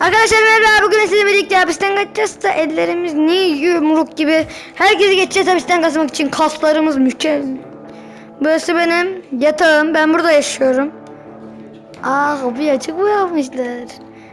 Arkadaşlar merhaba bugün sizinle birlikte hapisten kaçacağız da ellerimiz ne yumruk gibi. Herkesi geçeceğiz hapisten kaçmak için kaslarımız mükemmel. Burası benim yatağım ben burada yaşıyorum. Aa kapıyı açık mı yapmışlar?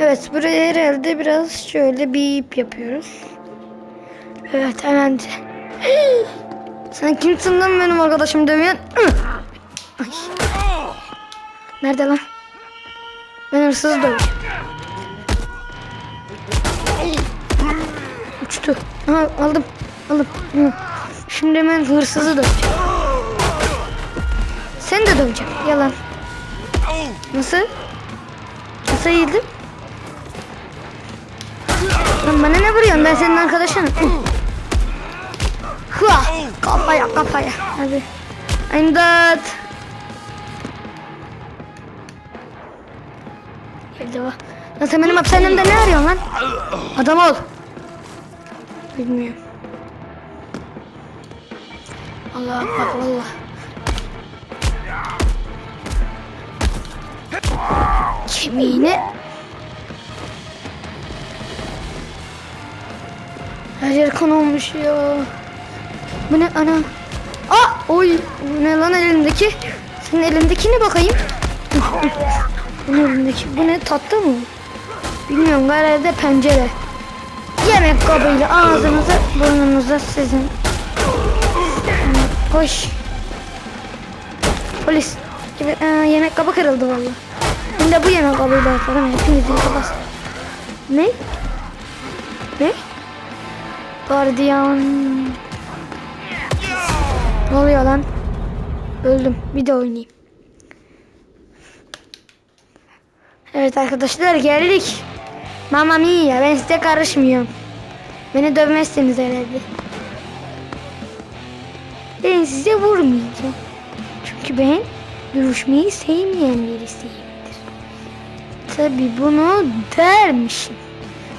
Evet buraya herhalde biraz şöyle bir ip yapıyoruz. Evet hemen. Sen kimsin lan benim arkadaşım? Ay. Nerede lan? Ben hırsız döveceğim. Uçtu. Aha, aldım. Aldım. Şimdi hemen hırsızı döveceğim. Seni de döveceğim. Yalan. Nasıl? Nasıl yedim? Lan bana ne vuruyorsun? Ben senin arkadaşınım. Hı. Hua! Kafaya kafaya. Hadi. İmdat. Geldi bak. Lan sen benim hapishanemde ne arıyorsun lan? Adam ol. Bilmiyorum. Allah bak Allah. Kemiğini. Her yer kan olmuş ya. Bu ne ana? Aa, oy. Bu ne lan elindeki? Senin elindekine bakayım. Bu ne elindeki? Bu ne tatlı mı? Bilmiyorum galiba pencere. Yemek kabıyla ağzınıza burnunuza sizin. Koş. Polis. Gibi, Aa, yemek kabı kırıldı valla. Şimdi de bu yemek kabıyla yaparım. Hepinizin kafası. Ne? Ne? Gardiyan. Ne oluyor lan? Öldüm. Bir de oynayayım. Evet arkadaşlar geldik. Mamma mia ben size karışmıyorum. Beni dövmezsiniz herhalde. Ben size vurmayacağım. Çünkü ben görüşmeyi sevmeyen birisiyimdir. Tabi bunu dermişim.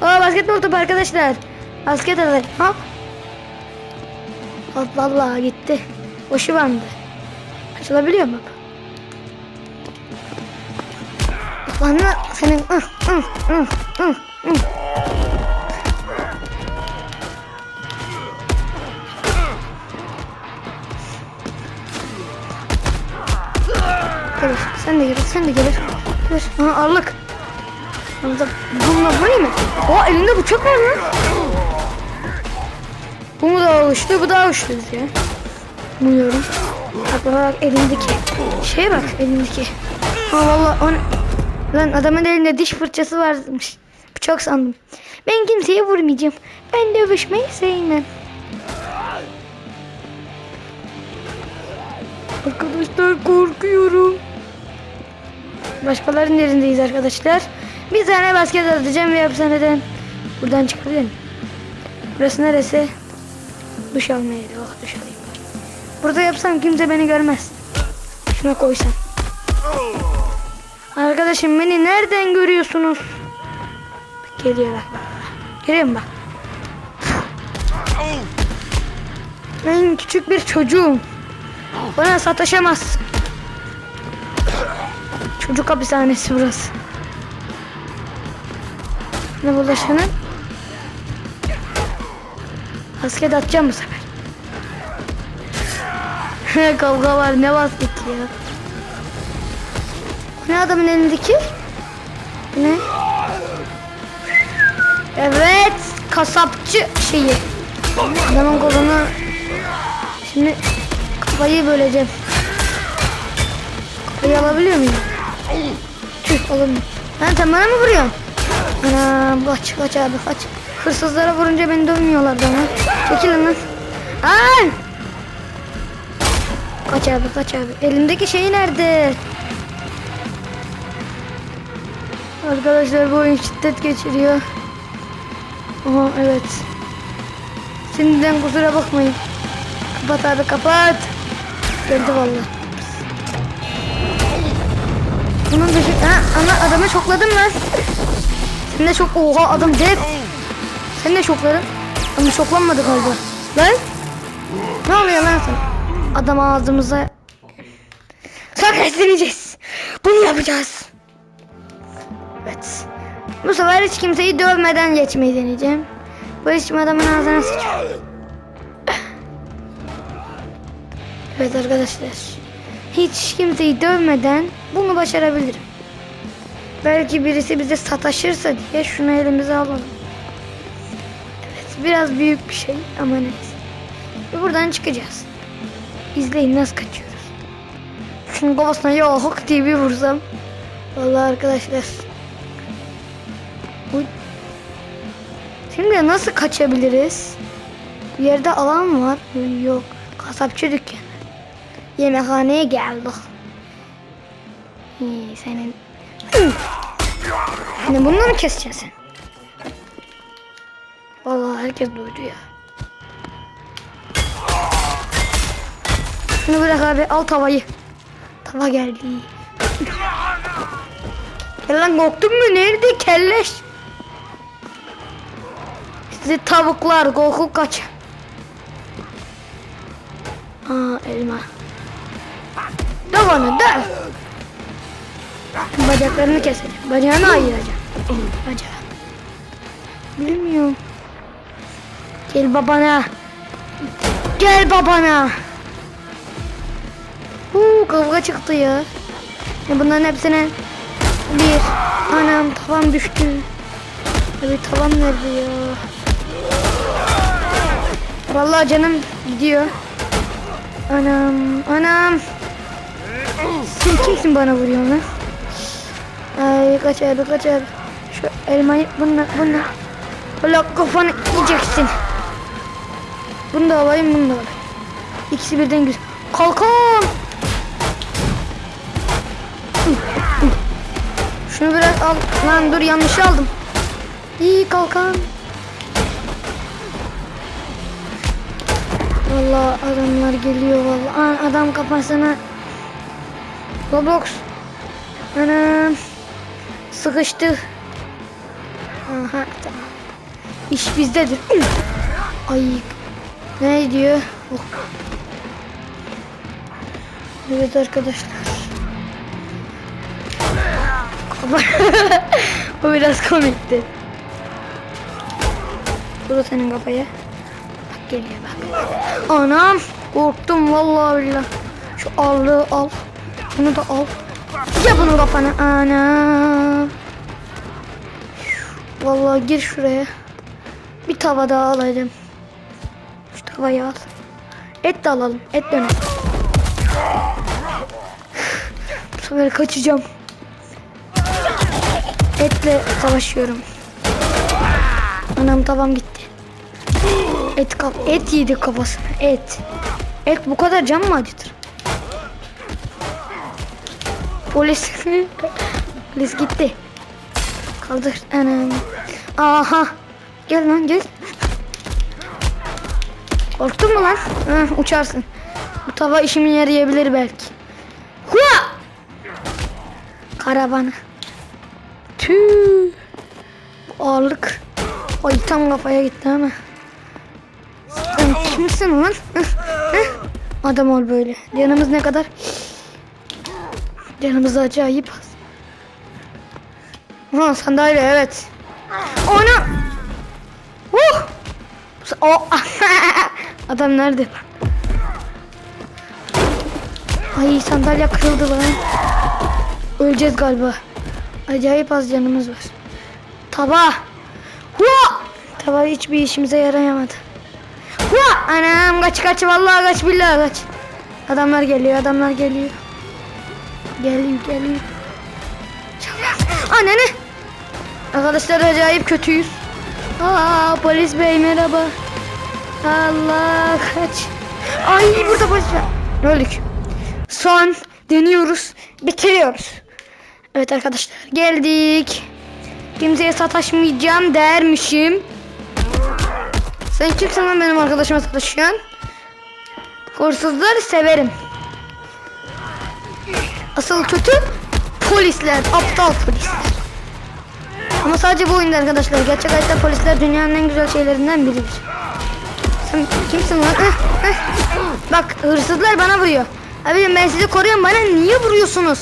Aa basketbol topu arkadaşlar. Basket alalım. Hop. Hop vallahi gitti. Boşu bandı. Açılabiliyor mu? Bana senin ıh, ıh, ıh, ıh, ıh. Gelir, sen de gelir, sen de gelir. Gelir. Aha ağırlık. Burada bununla vurayım mı? Aa elinde bıçak var lan. Bu mu daha uçtu, bu daha uçtu ya. Bilmiyorum. Bak bak elindeki. Şeye bak elindeki. Ha valla o ne? Lan adamın elinde diş fırçası varmış. Bıçak sandım. Ben kimseye vurmayacağım. Ben dövüşmeyi sevmem. Arkadaşlar korkuyorum. Başkalarının yerindeyiz arkadaşlar. Bir tane basket atacağım ve hapishaneden buradan çıkabilirim. Burası neresi? Duş almaya. Oh duş alayım. Burada yapsam kimse beni görmez. Şuna koysam. Arkadaşım beni nereden görüyorsunuz? Geliyor bak bak. Görüyor musun bak? Ben küçük bir çocuğum. Bana sataşamaz. Çocuk hapishanesi burası. Ne bulaşanın? Basket atacağım bu sefer. Kavga var ne basket ya. Ne adamın elindeki? Ne? Evet kasapçı şeyi. Adamın kolunu şimdi kafayı böleceğim. Kafayı alabiliyor muyum? Tüh alamıyorum. Lan sen bana mı vuruyorsun? Anam kaç kaç abi kaç. Hırsızlara vurunca beni dövmüyorlardı ama. Çekilin lan. Ay! Kaç abi kaç abi. Elindeki şey nerede? Arkadaşlar bu oyun şiddet geçiriyor. Aha evet. Şimdiden kusura bakmayın. Kapat abi kapat. Geldi valla. Bunun dışı... Ha ana adamı şokladım lan. Sen de şok... Oha adam dev. Sen de şokladın. Ama şoklanmadı galiba. Lan. Ne oluyor lan sen? Adam ağzımıza... Sakresleneceğiz. Bunu yapacağız. Evet. Bu sefer hiç kimseyi dövmeden geçmeyi deneyeceğim. İşim adamın ağzına sıçıyor. Evet arkadaşlar. Hiç kimseyi dövmeden bunu başarabilirim. Belki birisi bize sataşırsa diye şunu elimize alalım. Evet biraz büyük bir şey ama neyse. Ve buradan çıkacağız. İzleyin nasıl kaçıyoruz. Şunun kafasına yok diye bir vursam. Vallahi arkadaşlar. Uy. Şimdi nasıl kaçabiliriz? Bir yerde alan var. Yok. Kasapçı dükkanı. Yemekhaneye geldik. İyi senin. Şimdi bunları mı keseceksin? Vallahi herkes duydu ya. Şunu bırak abi al tavayı. Tava geldi. Gel lan korktun mu? Nerede kelleş? Sizi tavuklar korkup kaç. Aa elma. Döv onu döv. Bacaklarını keseceğim. Bacağını ayıracağım. Bacağı. Bilmiyorum. Gel babana. Gel babana. Huu kavga çıktı ya. ya bunların hepsine bir. Anam tavam düştü. Abi tavam nerede ya? Vallahi canım gidiyor. Anam anam. Sen kimsin bana vuruyorsun lan? Ay kaç abi kaç abi. Şu elmayı bununla bununla. Öyle kafanı yiyeceksin. Bunu da alayım bunu da alayım. İkisi birden güzel. Kalkan. Şunu biraz al. Lan dur yanlış aldım. İyi kalkan. Vallahi adamlar geliyor vallahi. Adam kafasına Roblox. Anam. Sıkıştı. Aha tamam. İş bizdedir. Ay. Ne diyor? Oh. Evet arkadaşlar. Bu biraz komikti. Bu senin kafaya. Bak geliyor bak. Anam korktum vallahi billah. Şu ağırlığı al. Bunu da al. Ya bunu kafana. Anam. Vallahi gir şuraya. Bir tava daha alayım. Şu tavayı al. Et de alalım. Et döner. Bu sefer kaçacağım. Etle savaşıyorum. Anam tavam gitti. Et et yedi kafasına. Et. Et bu kadar can mı acıtır? Polis. Polis gitti. Kaldır. Anam. Aha. Gel lan gel. Korktun mu lan? Heh, uçarsın. Bu tava işime yarayabilir belki. Hua! Karavanı. Tüh. Ağırlık. Ay tam kafaya gitti ama. Sen kimsin lan? Adam ol böyle. Canımız ne kadar? Canımız acayip az. Ha sandalye evet. Ona. Uh. O. Adam nerede? Ay sandalye kırıldı lan. Öleceğiz galiba. Acayip az canımız var. Tava. Hua. Tava hiçbir işimize yarayamadı. Hua. Anam kaç kaç vallahi kaç billahi kaç. Adamlar geliyor adamlar geliyor. Geliyor geliyor. Anne Arkadaşlar acayip kötüyüz. Aa polis bey merhaba. Allah kaç. Ay burada polis var. Öldük. Son deniyoruz. Bitiriyoruz. Evet arkadaşlar geldik. Kimseye sataşmayacağım dermişim. Sen kimsin lan benim arkadaşıma sataşıyorsun? Hırsızları severim. Asıl kötü polisler, aptal polisler. Ama sadece bu oyunda arkadaşlar. Gerçek hayatta polisler dünyanın en güzel şeylerinden biridir. Sen kimsin lan? Bak hırsızlar bana vuruyor. Abi ben sizi koruyorum bana niye vuruyorsunuz?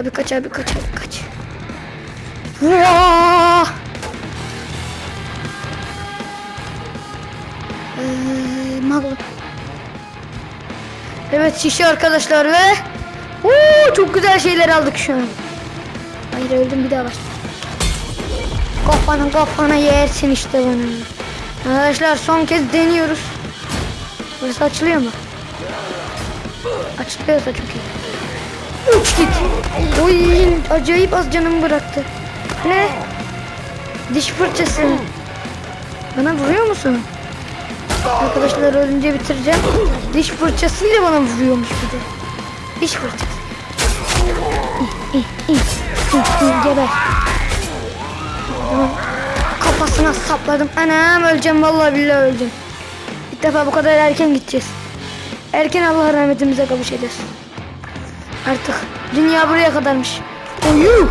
Abi kaç abi kaç abi kaç. Vaa! Ee. Evet şişe arkadaşlar ve Oo, çok güzel şeyler aldık şu an. Hayır öldüm bir daha var. Kafana kafana yersin işte bunu. Arkadaşlar son kez deniyoruz. Burası açılıyor mu? Açılıyorsa çok iyi. Uç git. Oy acayip az canımı bıraktı. Ne? Diş fırçası. Bana vuruyor musun? Arkadaşlar ölünce bitireceğim. Diş fırçasıyla bana vuruyormuş bir de. Diş ih, Geber. Kafasına sapladım. Anam öleceğim vallahi billahi öleceğim. İlk defa bu kadar erken gideceğiz. Erken Allah rahmetimize kavuşacağız. Artık dünya buraya kadarmış. Oyu!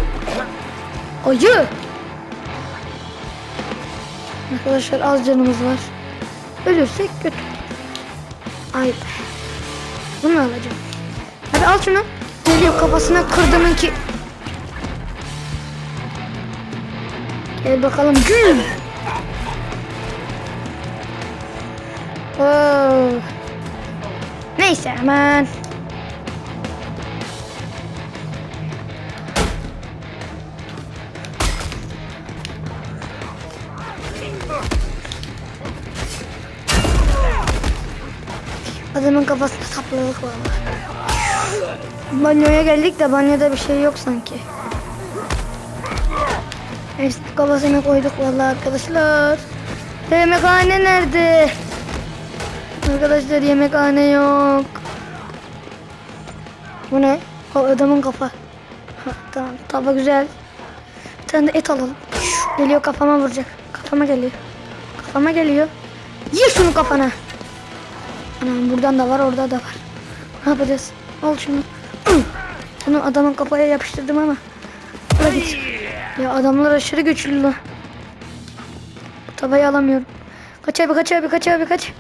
Oyu! Arkadaşlar az canımız var. Ölürsek kötü. Ay. Bunu alacağım. Hadi al şunu. Geliyor kafasına kırdımın ki. Gel bakalım gül. Oo. Neyse hemen. Adamın kafasına sapladık vallahi. Banyoya geldik de banyoda bir şey yok sanki. Hepsini kafasına koyduk vallahi arkadaşlar. Yemekhane nerede? Arkadaşlar yemekhane yok. Bu ne? O adamın kafa. Tamam tava güzel. Bir tane de et alalım. Geliyor kafama vuracak. Kafama geliyor. Kafama geliyor. Ye şunu kafana. Anam buradan da var orada da var. Ne yapacağız? Al şunu. Bunu adamın kafaya yapıştırdım ama. Hadi git. Ya adamlar aşırı güçlü lan. Tavayı alamıyorum. Kaç abi kaç abi kaç abi kaç.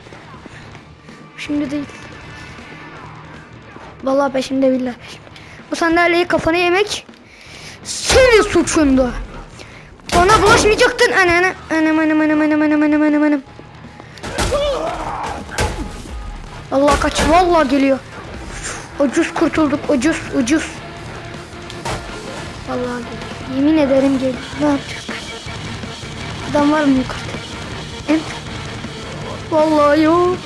Şimdi değil. Vallahi peşimde billahi peşimde. Bu sandalyeyi kafana yemek senin suçundu. Bana bulaşmayacaktın. Ana ana. Anam anam anam anam anam anam anam anam. Allah kaç vallahi geliyor. Ucuz kurtulduk ucuz ucuz. Vallahi geliyor. Yemin ederim geliyor. Ne yapacağız? Adam var mı yukarıda? En... Vallahi yok.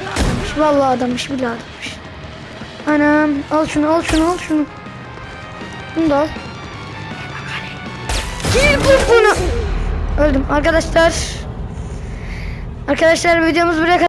Adammış, vallahi adammış billahi adammış. Anam al şunu al şunu al şunu. Bunu da al. Bu bunu. Öldüm arkadaşlar. Arkadaşlar videomuz buraya kadar.